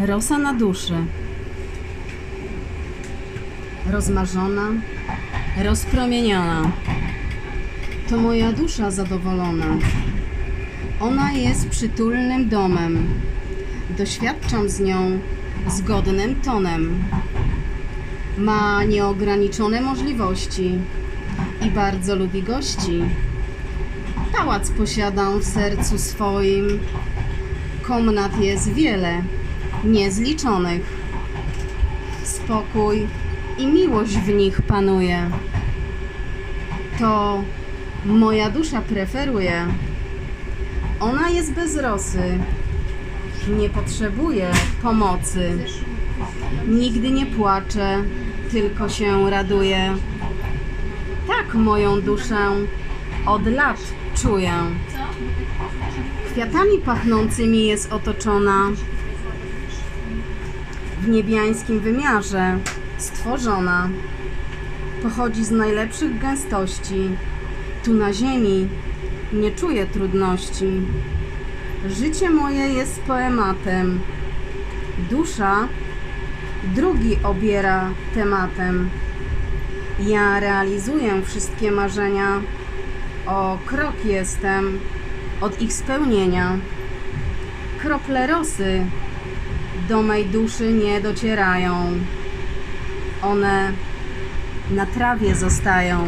Rosa na duszy. Rozmarzona, rozpromieniona. To moja dusza zadowolona. Ona jest przytulnym domem. Doświadczam z nią zgodnym tonem. Ma nieograniczone możliwości i bardzo lubi gości. Pałac posiadam w sercu swoim. Komnat jest wiele, niezliczonych. Spokój i miłość w nich panuje. To moja dusza preferuje. Ona jest bez rosy. Nie potrzebuje pomocy. Nigdy nie płacze, tylko się raduje. Tak moją duszę od lat czuję. Kwiatami pachnącymi jest otoczona. W niebiańskim wymiarze stworzona. Pochodzi z najlepszych gęstości. Tu na ziemi nie czuję trudności. Życie moje jest poematem. Dusza drugi obiera tematem. Ja realizuję wszystkie marzenia. O krok jestem od ich spełnienia. Krople rosy do mej duszy nie docierają. One na trawie zostają.